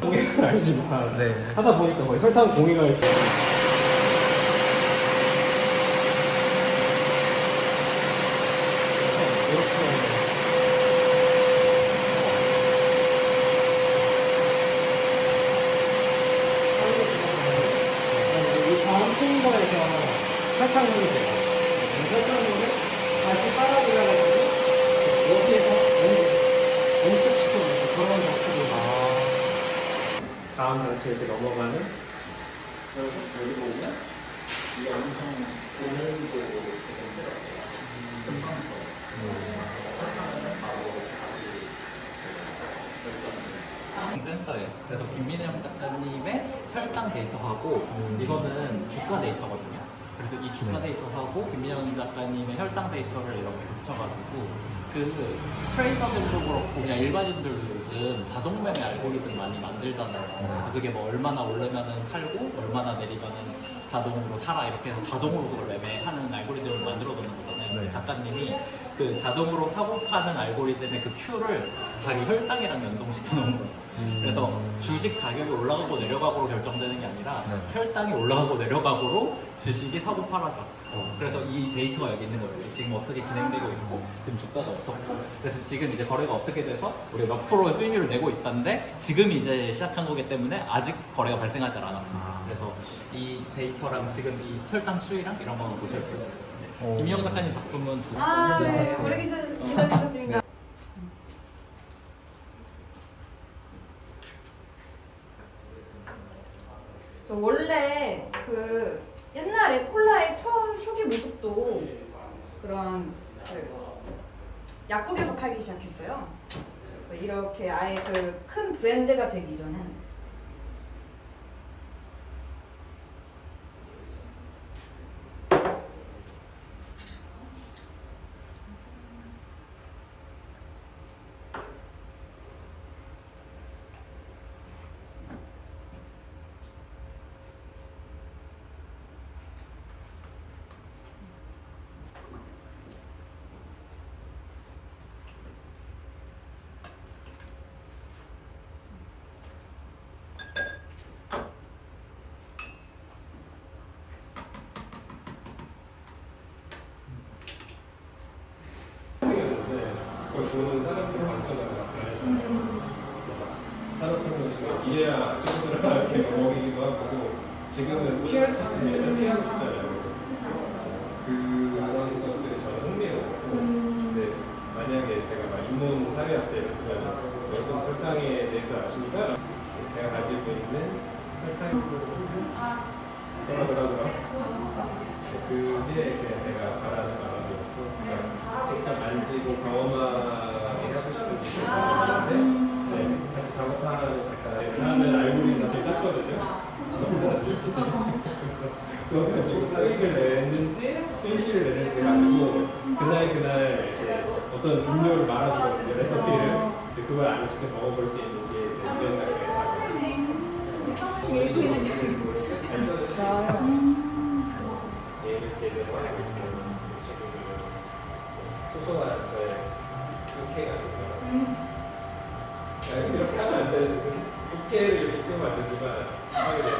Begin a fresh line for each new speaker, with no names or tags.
공예가 알지만
네.
하다 보니까 거의 설탕 공예가 이렇게 이 다음 층거에서 설탕물이 돼요. 이 설탕물을 다시 빨아들여가지고 여기에서 농축시켜주는 그런 작업을 다음 단계에 이제 넘어가는 여기 보면 이게 엄청 고늘고
센서예요. 그래서 김민영 작가님의 혈당 데이터하고 이거는 주가 데이터거든요. 그래서 이 주가 데이터하고 김민영 작가님의 혈당 데이터를 이렇게 붙여가지고 그 트레이더들도 그렇고 그냥 일반인들도 요즘 자동 매매 알고리즘 많이 만들잖아요. 그래서 그게 뭐 얼마나 오르면은 팔고 얼마나 내리면은 자동으로 사라 이렇게 해서 자동으로 그걸 매매하는 알고리즘을 만들어 놓는 거잖아요.
네.
작가님이 그 자동으로 사고 파는 알고리즘의 그 큐를 자기 혈당이랑 연동시켜 놓은 거예요. 그래서 주식 가격이 올라가고 내려가고로 결정되는 게 아니라
네.
혈당이 올라가고 내려가고로 주식이 사고 팔아져. 그래서 이 데이터가 여기 있는 거예요. 지금 어떻게 진행되고 있고, 지금 주가가 어떻고. 그래서 지금 이제 거래가 어떻게 돼서 우리가 몇 프로의 수익률을 내고 있다는데 지금 이제 시작한 거기 때문에 아직 거래가 발생하지 않았습니다. 그래서 이 데이터랑 지금 이 혈당 추이랑 이런 거는 보실 수 있어요. 네.
오.
김희영 작가님 작품은 두
아, 네. 오래 기다- 기다리셨습니다. 저 원래 그 옛날에 콜라의 처음 초기 모습도 그런 그 약국에서 팔기 시작했어요. 이렇게 아예 그 큰 브랜드가 되기 전엔
그걸 보는 사람들 관점을 산업혁명이 이래야 친구들한테 먹이기도 하고 지금은 피할 수 있으면 최대한 피하고 싶잖아요. 그런 것들이 저는 흥미로웠고 근데 만약에 제가 막 유문 사회학자 이랬으면 여러분 설탕에 대해서 아십니까? 제가 가지고 있는 설탕 하더라고요. 그게 그냥 제가 바라는 마음 그래서 너무 수익을 냈는지 펜실을 냈는지가 아니고 그날 그날 어떤 음료를 말아주거든요 레시피를 이제 그걸 안 시켜 먹어볼 수 있는 게 이제 이런 날에
지금 읽고 있는 얘기. 소소한 저의 부캐가 있어요.
이렇게 하면 안 되는데, 부캐를 이렇게 하면 안 되지만, 하게 돼요.